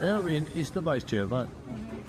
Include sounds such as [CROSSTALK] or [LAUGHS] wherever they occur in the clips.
Erwin is the vice chairman.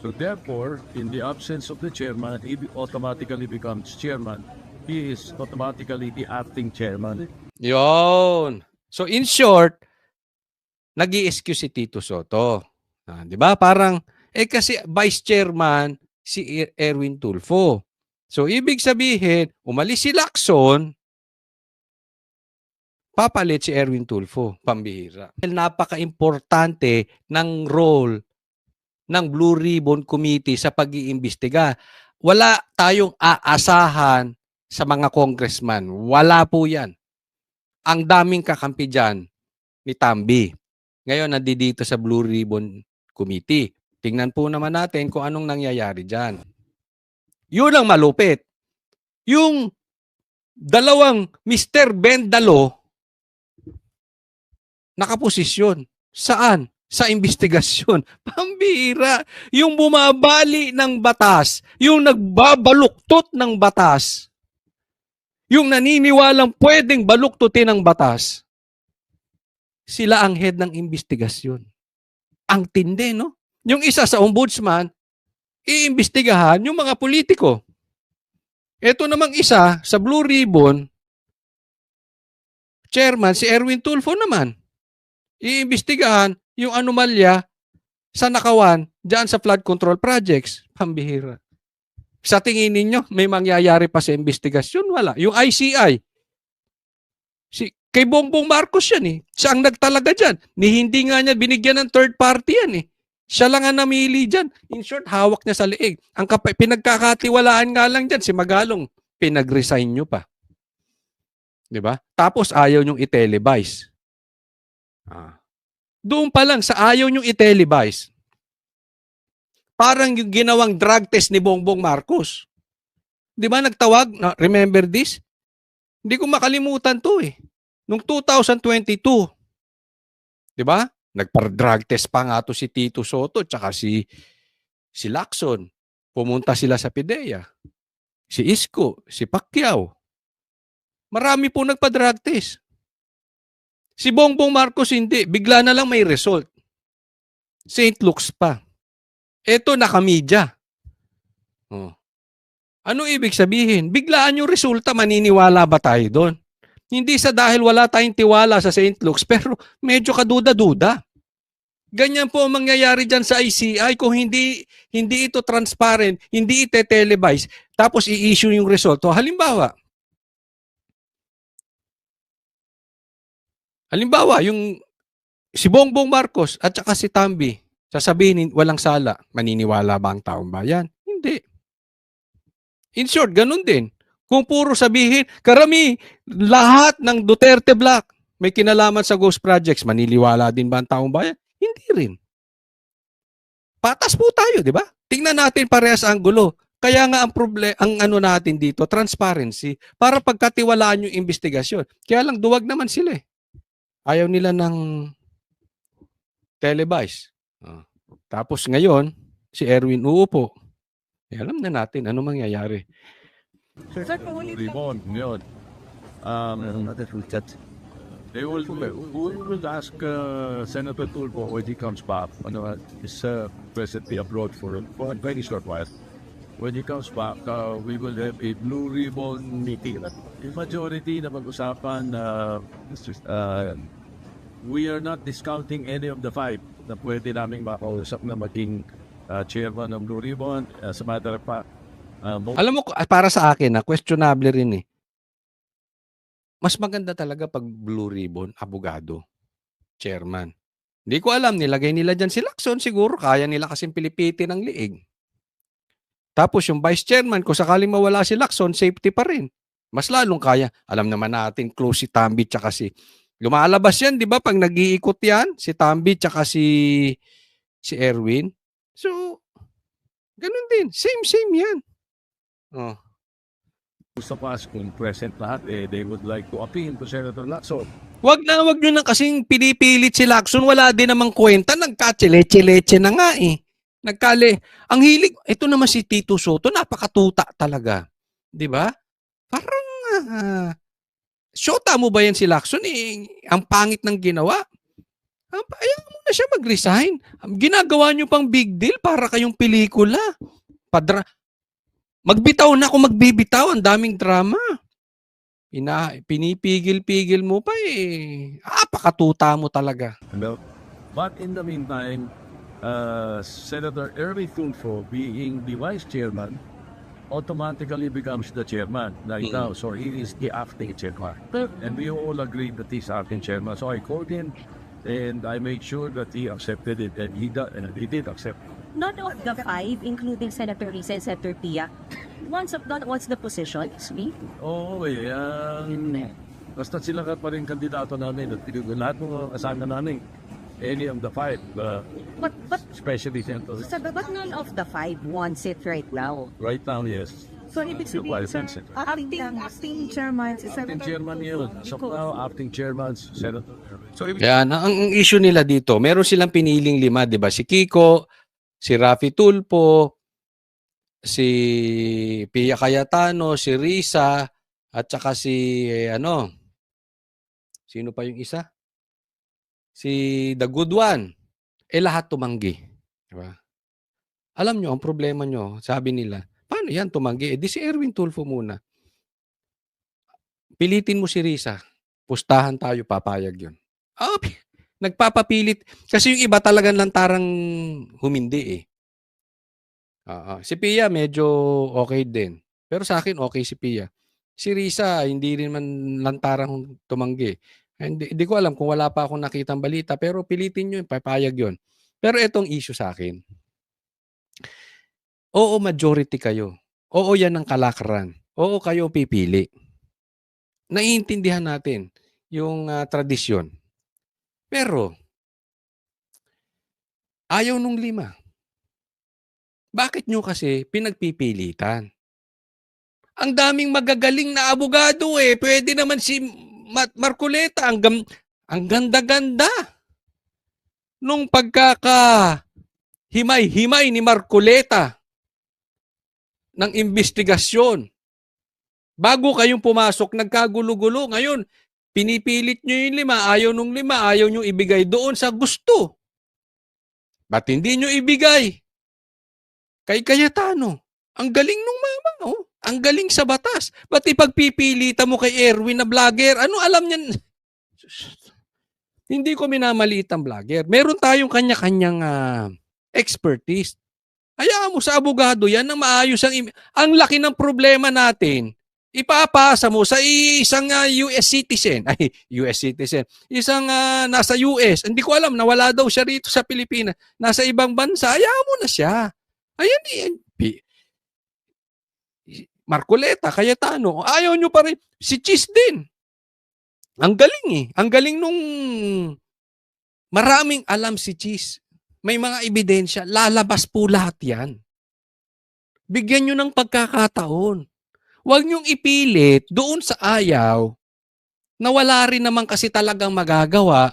So therefore, in the absence of the chairman, he automatically becomes chairman. He is automatically the acting chairman. Yon. So in short, nag excuse si Tito Soto. Ah, 'Di ba? Parang eh kasi vice chairman si Er- Erwin Tulfo. So ibig sabihin, umalis si Lacson, papalit si Erwin Tulfo, pambihira. Napaka-importante ng role ng Blue Ribbon Committee sa pag-iimbestiga. Wala tayong aasahan sa mga congressman. Wala po 'yan ang daming kakampi dyan ni Tambi. Ngayon, nandito sa Blue Ribbon Committee. Tingnan po naman natin kung anong nangyayari dyan. Yun ang malupit. Yung dalawang Mr. Bendalo nakaposisyon. Saan? Sa investigasyon. [LAUGHS] Pambira. Yung bumabali ng batas. Yung nagbabaluktot ng batas yung naniniwalang pwedeng baluktutin ang batas, sila ang head ng investigasyon. Ang tindi, no? Yung isa sa ombudsman, iimbestigahan yung mga politiko. Ito namang isa sa Blue Ribbon, chairman si Erwin Tulfo naman. Iimbestigahan yung anomalya sa nakawan dyan sa flood control projects. Pambihira. Sa tingin ninyo, may mangyayari pa sa investigasyon? Wala. Yung ICI, si, kay Bongbong Marcos yan eh. Siya ang nagtalaga dyan. Ni hindi nga niya binigyan ng third party yan eh. Siya lang ang namili dyan. In short, hawak niya sa liig. Ang kapa- pinagkakatiwalaan nga lang dyan, si Magalong, pinag-resign nyo pa. Di ba? Tapos ayaw nyong i-televise. Ah. Doon pa lang sa ayaw nyong i-televise, parang yung ginawang drug test ni Bongbong Marcos. Di ba nagtawag? Na, remember this? Hindi ko makalimutan to eh. Nung 2022, di ba? Nagpa-drug test pa nga to si Tito Soto tsaka si si Lacson. Pumunta sila sa PIDEA. Si Isko, si Pacquiao. Marami po nagpa-drug test. Si Bongbong Marcos hindi. Bigla na lang may result. St. Luke's pa. Ito nakamedya. Oh. Ano ibig sabihin? Biglaan yung resulta, maniniwala ba tayo doon? Hindi sa dahil wala tayong tiwala sa St. Luke's, pero medyo kaduda-duda. Ganyan po ang mangyayari dyan sa ICI kung hindi hindi ito transparent, hindi ite televise, tapos i-issue yung resulto. Halimbawa, halimbawa, yung si Bongbong Marcos at saka si Tambi, sasabihin walang sala, maniniwala ba ang taong bayan? Hindi. In short, ganun din. Kung puro sabihin, karami, lahat ng Duterte Black may kinalaman sa ghost projects, maniniwala din ba ang taong bayan? Hindi rin. Patas po tayo, di ba? Tingnan natin parehas ang gulo. Kaya nga ang problem ang ano natin dito, transparency, para pagkatiwalaan yung investigasyon. Kaya lang duwag naman sila eh. Ayaw nila ng televise. Ah. Tapos ngayon, si Erwin uupo. Eh, alam na natin ano mangyayari. Ribbon, yun. Um, they will, we will ask uh, Senator Tulfo when he comes back. Ano, he's uh, presently abroad for, for a very short while. When he comes back, uh, we will have a blue ribbon meeting. The majority na pag-usapan, uh, uh, we are not discounting any of the five na pwede naming makausap na maging uh, chairman ng Blue Ribbon. As a matter of fact, uh, Alam mo, para sa akin, na questionable rin eh. Mas maganda talaga pag Blue Ribbon, abogado, chairman. Hindi ko alam, nilagay nila dyan si Lacson, siguro kaya nila kasing pilipitin ng liig. Tapos yung vice chairman, kung sakaling mawala si Lacson, safety pa rin. Mas lalong kaya. Alam naman natin, close si Tambi tsaka si... Lumalabas yan, di ba? Pag nag-iikot yan, si Tambi tsaka si, si Erwin. So, ganun din. Same, same yan. Oh. sa us kung present lahat, eh, they would like to appeal to Senator Lacson. Wag na, wag nyo na kasing pinipilit si Lacson. Wala din namang kwenta. Nagkatseleche-leche na nga eh. Nagkali. Ang hilig, ito naman si Tito Soto, napakatuta talaga. Di ba? Parang, ah, syota mo ba yan si Lacson? Eh, ang pangit ng ginawa. Ah, Ayaw mo na siya mag-resign. Ginagawa niyo pang big deal para kayong pelikula. Padra Magbitaw na kung magbibitaw. Ang daming drama. Ina, pinipigil-pigil mo pa eh. Ah, pakatuta mo talaga. No. But in the meantime, uh, Senator Erwin Tulfo, being the vice chairman, automatically becomes the chairman right Mm. now. So he is the acting chairman. And we all agree that he's acting chairman. So I called him and I made sure that he accepted it and he, do- and he did accept it. Not of the five, including Senator Risa and Senator Pia. Once of that, what's the position? Me? Oo, eh. Um, basta sila ka pa rin kandidato namin at lahat ng mga kasama namin. Any of the five, uh, But, but, especially Senator. sabi, but none of the five wants it right now. Right now, yes. So, ibig Still sabihin, quite sir, sensitive. acting, acting chairman, si Acting Senator chairman yun. So now, acting chairman, Senator. So if Yan, ang, ang issue nila dito, meron silang piniling lima, 'di ba? Si Kiko, si Rafi Tulpo, si Pia Cayetano, si Risa, at saka si eh, ano? Sino pa yung isa? Si The Good One. Eh lahat tumanggi, 'di ba? Alam nyo, ang problema nyo, sabi nila, paano yan tumanggi? Eh di si Erwin Tulfo muna. Pilitin mo si Risa. Pustahan tayo, papayag yun. Pi- nagpapapilit. Kasi yung iba talagang lantarang humindi eh. Ah, ah. si Pia medyo okay din. Pero sa akin okay si Pia. Si Risa hindi rin man lantarang tumanggi. Hindi, hindi ko alam kung wala pa akong nakitang balita pero pilitin nyo, papayag yun. Pero itong issue sa akin. Oo, majority kayo. Oo, yan ang kalakaran. Oo, kayo pipili. Naiintindihan natin yung ah, tradisyon. Pero, ayaw nung lima. Bakit nyo kasi pinagpipilitan? Ang daming magagaling na abogado eh. Pwede naman si Ma- Marcoleta. Ang, gam- ang ganda-ganda. Nung pagkaka himay-himay ni Marcoleta ng investigasyon. Bago kayong pumasok, nagkagulo-gulo. Ngayon, pinipilit nyo yung lima, ayaw nung lima, ayaw nyo ibigay doon sa gusto. Ba't hindi nyo ibigay? Kay Cayetano. Ang galing nung. Ang galing sa batas. Ba't ipagpipilitan mo kay Erwin na vlogger? Ano alam niyan? Hindi ko minamaliit ang vlogger. Meron tayong kanya-kanyang ah, expertise. Hayaan mo sa abogado yan na maayos ang... im- Ang laki ng problema natin, ipapasa mo sa isang ah, US citizen. [LAUGHS] Ay, US citizen. Isang ah, nasa US. Hindi ko alam, nawala daw siya rito sa Pilipinas. Nasa ibang bansa, hayaan mo na siya. Ayan, yan. Marcoleta, Cayetano, ayaw nyo pa rin. Si Cheese din. Ang galing eh. Ang galing nung maraming alam si Cheese. May mga ebidensya. Lalabas po lahat yan. Bigyan nyo ng pagkakataon. Huwag nyong ipilit doon sa ayaw na wala rin naman kasi talagang magagawa.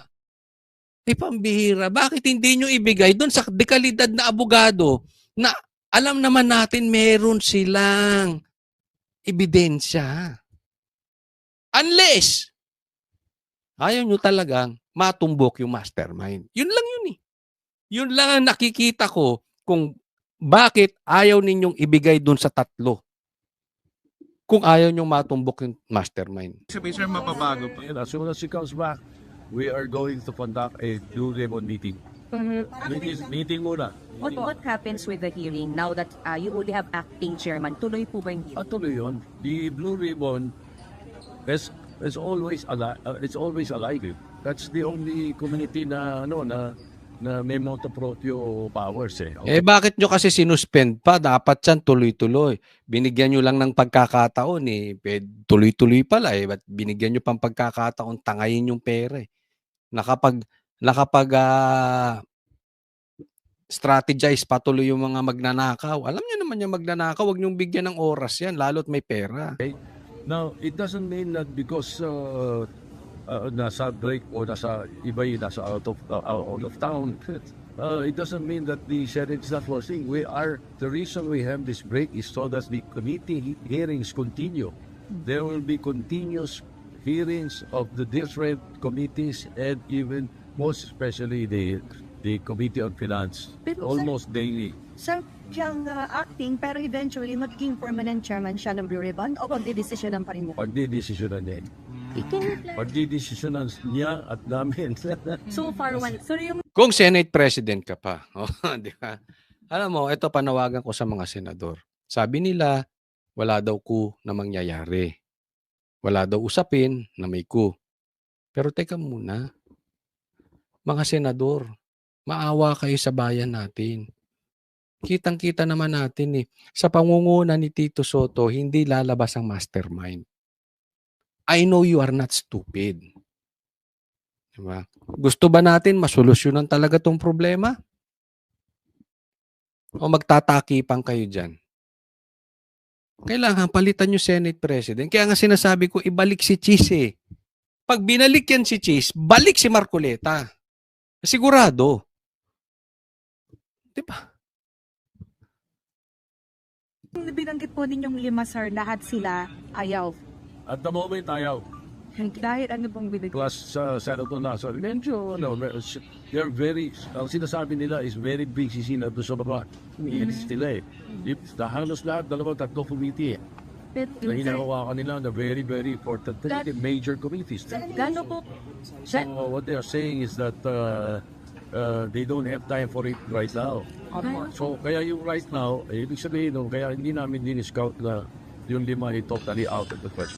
Eh, pambihira. Bakit hindi nyo ibigay doon sa dekalidad na abogado na alam naman natin meron silang ebidensya. Unless, ayaw nyo talagang matumbok yung mastermind. Yun lang yun eh. Yun lang ang nakikita ko kung bakit ayaw ninyong ibigay dun sa tatlo. Kung ayaw nyong matumbok yung mastermind. Sabi sir, mapabago pa. And as soon as she comes back, we are going to conduct a blue ribbon meeting. Meeting, muna. What, what happens with the hearing now that uh, you only have acting chairman? Tuloy po ba yung hearing? At tuloy yun, the blue ribbon is, is always alive. Uh, it's always alive. eh. That's the only community na ano na na may motu proprio powers eh. Eh bakit nyo kasi sinuspend pa? Dapat yan tuloy-tuloy. Binigyan nyo lang ng pagkakataon eh. Tuloy-tuloy pala eh. Ba't binigyan nyo pang pagkakataon tangayin yung pera eh. Nakapag, nakapag ah, strategize patuloy yung mga magnanakaw. Alam nyo naman yung magnanakaw, wag nyong bigyan ng oras yan, lalo't may pera. Now, it doesn't mean that because uh, uh, nasa break o nasa iba yung nasa out of uh, out of town, uh, it doesn't mean that the Senate is not working. We are the reason we have this break is so that the committee he- hearings continue. There will be continuous hearings of the different committees and even most especially the the Committee on Finance, Pero, sir- almost daily. Sir, siyang uh, acting pero eventually magiging permanent chairman siya ng Bureau Bond o magdidesisyonan pa rin mo? Pagdidesisyonan niya. Pagdidesisyonan niya at namin. [LAUGHS] So far, one, so yung Kung Senate President ka pa, [LAUGHS] oh, di ba? Alam mo, ito panawagan ko sa mga senador. Sabi nila, wala daw ku na mangyayari. Wala daw usapin na may ku. Pero teka muna, mga senador, maawa kayo sa bayan natin. Kitang-kita naman natin eh. Sa pangunguna ni Tito Soto, hindi lalabas ang mastermind. I know you are not stupid. Diba? Gusto ba natin masolusyonan talaga tong problema? O magtatakipan kayo dyan? Kailangan palitan yung Senate President. Kaya nga sinasabi ko, ibalik si Cheese eh. Pag binalik yan si Cheese, balik si Marcoleta. Sigurado. Di ba? Binanggit po ninyong lima, sir, lahat sila ayaw. At the moment, ayaw. Dahil ano pong binanggit? Plus, uh, Senator Nasa, medyo, ano, they're very, ang sinasabi nila is very busy Senator sa baba. Yes, sila eh. Halos lahat, dalawang tatlo committee eh. Pero, Na hinahawakan nila na very, very important. That, major committees. gano po, So what they are saying is that uh, uh, they don't have time for it right now. So kaya yung right now, eh, ibig sabihin, no, kaya hindi namin din-scout na yung lima ay totally out of the question.